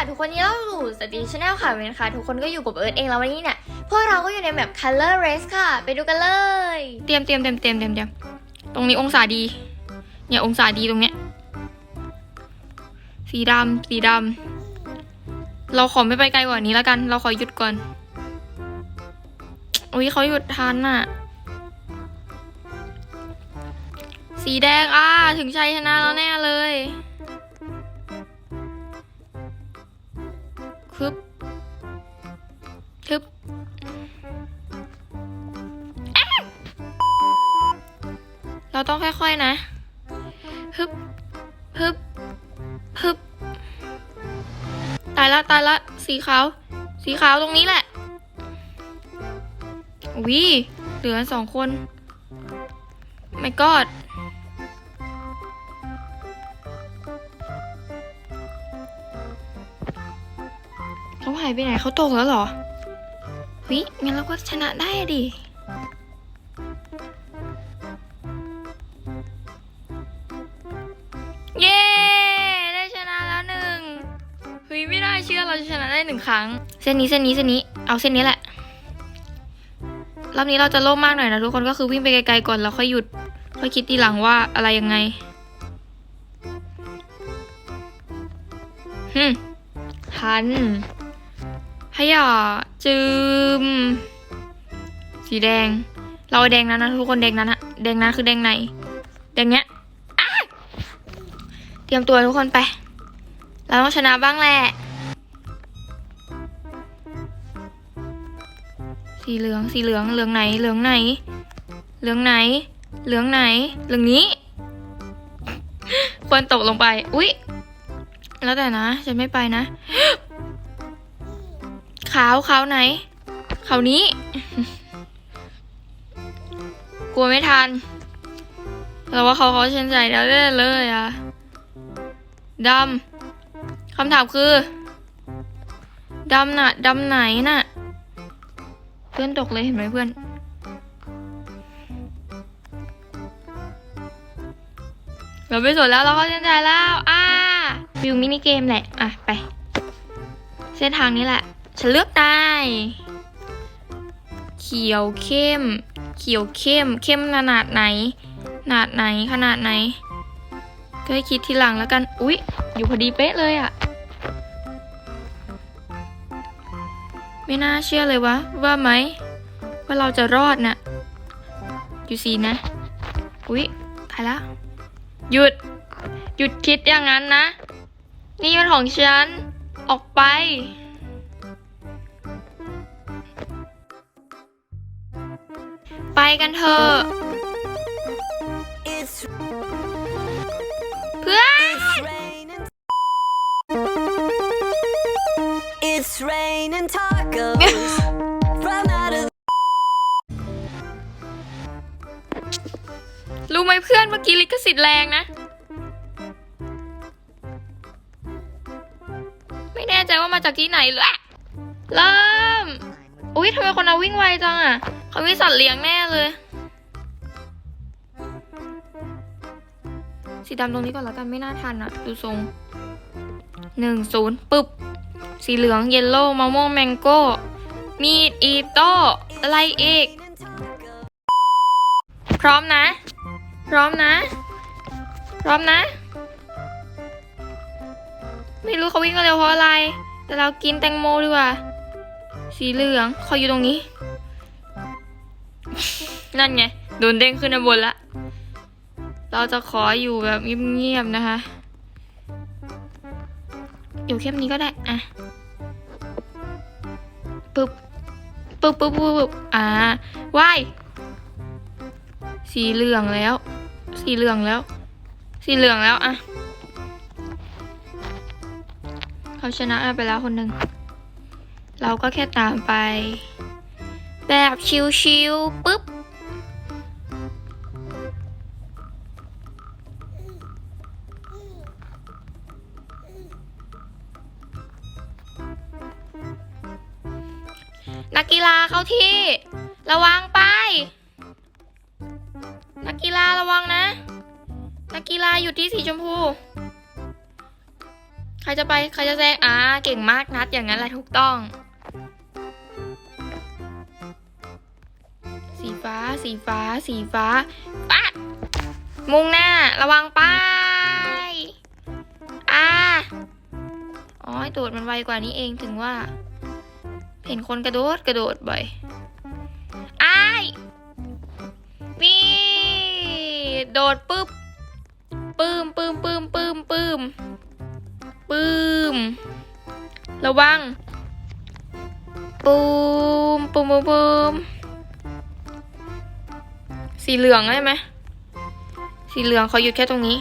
ค่ะทุกคนนี่เราอยู่สตีชแนลค่ะเวนค่ะ ทุกคนก็อยู่กับเอิร์ธเองแล้ววันนี้เนี่ยพวกเราก็อยู่ในแบบ color race ค่ะ ไปดูกันเลย เตรียมเตรียมเตรียมเตรียมเตรียมเตรียมตรงนี้องศาดี เนี่ยองศาดีตรงเนี้ย สีดำสีดำเราขอไม่ไปไกลกว่านี้แล้วกัน เราขอหยุดก่อนอุ้ยเขาหยุดทันน่ะ สีแดงอ่าถึงชัยชนะแล้วแน่เลย เราต้องค่อยๆนะฮึบฮึบฮึบตายละตายละสีขาว สีขาวตรงนี้แหละวิเหลือสองคนไม่กอดเขาหายไปไหนเขาตกแล้วเหรอวิงั้นเราก็ชนะได้ดิ เราจะชนะได้หนึ่งครั้ง เส้นนี้เส้นนี้เส้นนี้ เอาเส้นนี้แหละ รอบนี้เราจะโล่งมากหน่อยนะทุกคนก็คือวิ่งไปไกลๆก่อนแล้วค่อยหยุด ค่อยคิดทีหลังว่าอะไรยังไงฮึทันฮยาจืม สีแดง เราเอาแดงนั้นนะทุกคนแดงนั้นอะแดงนั้นคือแดงไหน แดงเนี้ยเตรียมตัวทุกคนไป เราต้องชนะบ้างแหละ สีเหลืองสีเหลืองเหลืองไหนเหลืองไหน เหลืองไหน เหลืองไหน เหลืองนี้ ควรตกลงไป อุ๊ย แล้วแต่นะ ฉันไม่ไปนะ ขาวขาวไหน ขาวนี้ กลัวไม่ทันแต่ว่าเขาเขาเช่นใจแล้วเลยเลยอะดำคำถามคือดำน่ะดำไหนน่ะ พื่อนตกเลยเห็นไหมเพื่อน เราไปสนแล้วเราเข้าเส้นใจแล้ว อ่าวิวมินิเกมแหละ อะ ไป เส้นทางนี้แหละ ฉันเลือกได้ เขียวเข้ม เขียวเข้ม เข้มขนาดไหน ขนาดไหน ขนาดไหน ก็ให้คิดทีหลังแล้วกัน อุ๊ย อยู่พอดีเป๊ะเลยอะ ไม่น่าเชื่อเลยวะ ว่าไหม ว่าเราจะรอดน่ะอยู่สีนะ อุ๊ยตายละ หยุด หยุดคิดอย่างนั้นนะ นี่มันของฉัน ออกไปไปกันเถอะ อนเมื่อกี้ลิขสิทธิ์แรงนะ ไม่แน่ใจว่ามาจากที่ไหนเลย เริ่ม อุ๊ยทำไมคนเอาวิ่งไวจังอะ เขามีสัตว์เลี้ยงแน่เลย สีดำตรงนี้ก่อนแล้วกันไม่น่าทันอะ ดูทรงหนึ่งศูนย์ปึ๊บ สีเหลืองเยลโล่มะม่วงแมงโก้ มีดอีโต้อะไรอีก พร้อมนะ พร้อมนะ พร้อมนะ ไม่รู้เขาวิ่งกันเร็วเพราะอะไร แต่เรากินแตงโมดีกว่า สีเหลืองเขาอยู่ตรงนี้ นั่นไง โดนเด้งขึ้นบนละ เราจะขออยู่แบบเงียบๆนะคะ อยู่แค่นี้ก็ได้ อะ ปึ๊บ ปึ๊บปึ๊บปึ๊บปึ๊บอ่าว่ายสีเหลืองแล้ว สีเหลืองแล้ว สีเหลืองแล้วอะเขาชนะไปแล้วคนหนึ่ง เราก็แค่ตามไป แบบชิวๆปุ๊บนักกีฬาเข้าที่ ระวังไป กีฬาระวังนะ นักกีฬาอยู่ที่สีชมพู ใครจะไปใครจะแซงอ่าเก่งมากนัดอย่างนั้นแหละถูกต้อง สีฟ้าสีฟ้า สีฟ้าปะมุ่งหน้า ระวังไป้ายอ่าอ๋อตูดมันไวกว่านี้เองถึงว่า เห็นคนกระโดดกระโดดบ่อย ดดปึ๊บปื้มปื้มปื้มปื้มปื้มปื้มระวังปูมปูมปูมปูมสีเหลืองได้ไหมสีเหลืองเขาหยุดแค่ตรงนี้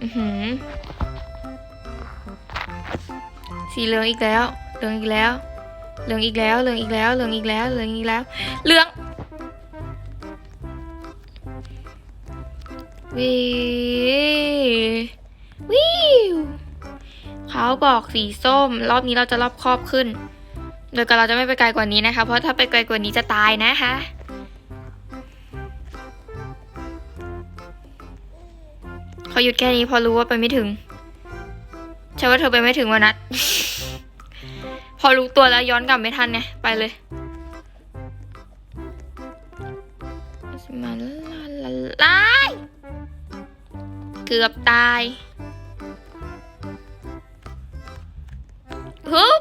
อือหือสีเหลืองอีกแล้ว เหลืองอีกแล้ว เหลืองอีกแล้ว เหลืองอีกแล้ว เหลืองอีกแล้ว เหลืองอีกแล้ว เหลือง วิวิวเขาบอกสีส้ม รอบนี้เราจะรอบครอบขึ้น โดยการเราจะไม่ไปไกลกว่านี้นะคะ เพราะถ้าไปไกลกว่านี้จะตายนะคะเขาหยุดแค่นี้พอรู้ว่าไปไม่ถึงใช่ว่าเธอไปไม่ถึงวันนัด พอรู้ตัวแล้วย้อนกลับไม่ทันไงไปเลย เกือบตายฮึบ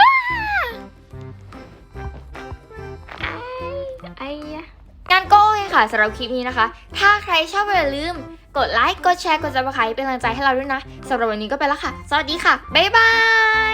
ว้าไอ้งานก็โอเคค่ะสำหรับคลิปนี้นะคะ ถ้าใครชอบอย่าลืม กดไลค์ กดแชร์ กดซับสไครต์เป็นกำลังใจให้เราด้วยนะสำหรับวันนี้ก็ไปแล้วค่ะ สวัสดีค่ะ บ๊ายบาย